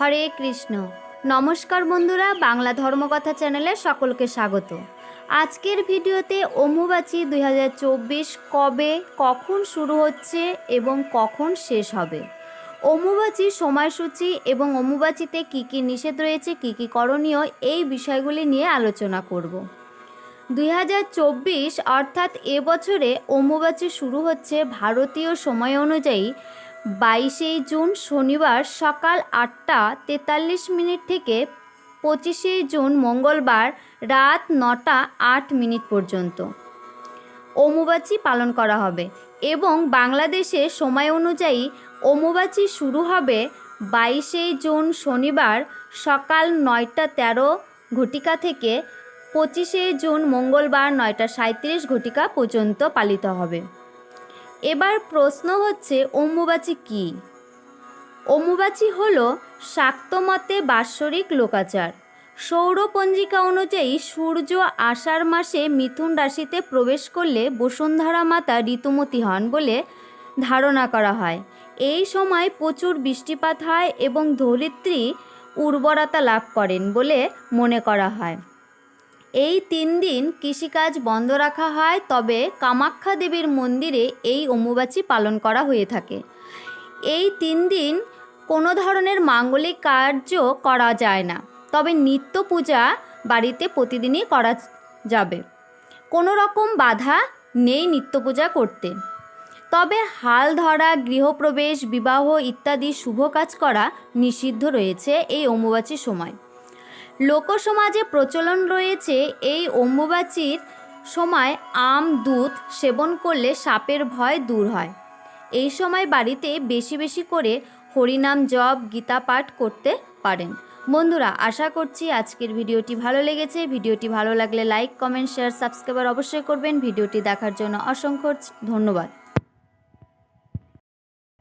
হরে কৃষ্ণ। নমস্কার বন্ধুরা, বাংলা ধর্মকথা চ্যানেলে সকলকে স্বাগত। আজকের ভিডিওতে অম্বুবাচী দুই কবে, কখন শুরু হচ্ছে এবং কখন শেষ হবে? অম্বুবাচীর সময়সূচি এবং অম্বুবাচীতে কী কী নিষেধ রয়েছে, কী কী করণীয়, এই বিষয়গুলি নিয়ে আলোচনা করব। দুই হাজার চব্বিশ অর্থাৎ এবছরে অম্বুবাচী শুরু হচ্ছে ভারতীয় সময় অনুযায়ী বাইশেই জুন শনিবার সকাল আটটা তেতাল্লিশ মিনিট থেকে পঁচিশেই জুন মঙ্গলবার রাত নটা আট মিনিট পর্যন্ত। অম্বুবাচী পালন করা হবে এবং বাংলাদেশে সময় অনুযায়ী অম্বুবাচী শুরু হবে বাইশেই জুন শনিবার সকাল নয়টা তেরো ঘটিকা থেকে পঁচিশে জুন মঙ্গলবার নয়টা সাঁত্রিশ ঘটিকা পর্যন্ত পালিত হবে। এবার প্রশ্ন হচ্ছে, অম্বুবাচী কী? অম্বুবাচী হল শাক্তমতে বাৎসরিক লোকাচার। সৌরপঞ্জিকা অনুযায়ী সূর্য আষাঢ় মাসে মিথুন রাশিতে প্রবেশ করলে বসুন্ধরা মাতা ঋতুমতী হন বলে ধারণা করা হয়। এই সময় প্রচুর বৃষ্টিপাত হয় এবং ধরিত্রী উর্বরতা লাভ করেন বলে মনে করা হয়। এই তিন দিন কৃষিকাজ বন্ধ রাখা হয়, তবে কামাখ্যা দেবীর মন্দিরে এই অম্বুবাচী পালন করা হয়ে থাকে। এই তিন দিন কোনো ধরনের মাঙ্গলিক কার্য করা যায় না, তবে নিত্য পূজা বাড়িতে প্রতিদিনই করা যাবে। কোনো রকম বাধা নেই নিত্য পূজা করতে। তবে হাল ধরা, গৃহপ্রবেশ, বিবাহ ইত্যাদি শুভ কাজ করা নিষিদ্ধ রয়েছে এই অম্বুবাচীর সময়। লোকসমাজে প্রচলন রয়েছে এই অম্বুবাচীর সময় আম, দুধ সেবন করলে সাপের ভয় দূর হয়। এই সময় বাড়িতে বেশি বেশি করে হরিনাম জপ, গীতা পাঠ করতে পারেন। বন্ধুরা, আশা করছি আজকের ভিডিওটি ভালো লেগেছে। ভিডিওটি ভালো লাগলে লাইক, কমেন্ট, শেয়ার সাবস্ক্রাইবার অবশ্যই করবেন। ভিডিওটি দেখার জন্য অসংখ্য ধন্যবাদ।